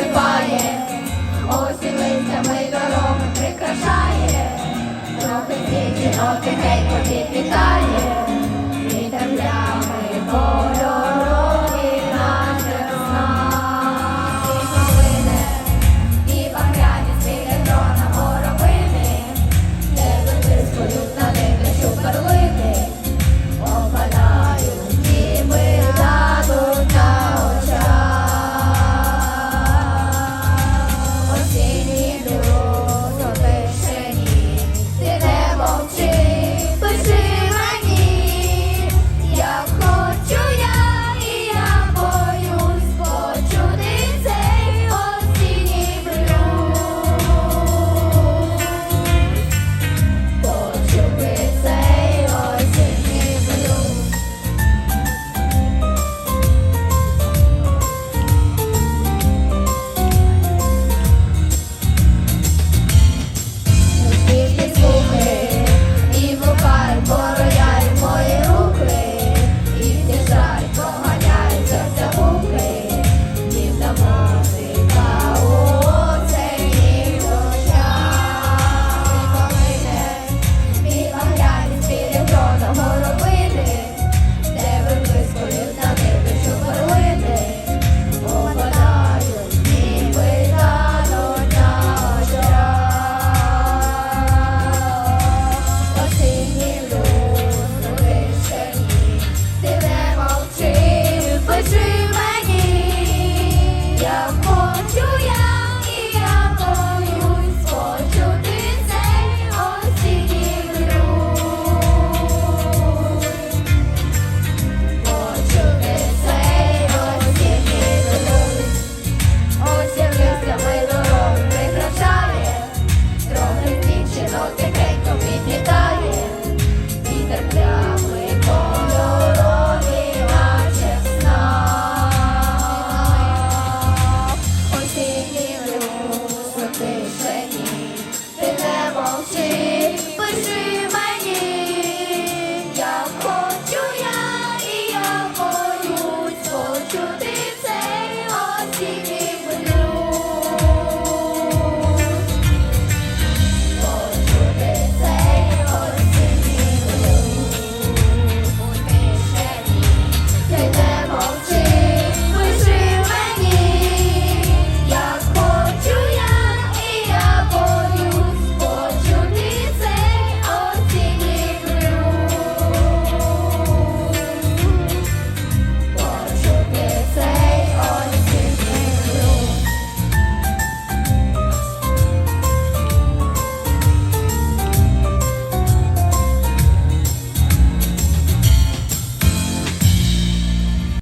осипає, осінь листями дороги прикрашає, трохи світі, ноти гей підлітає.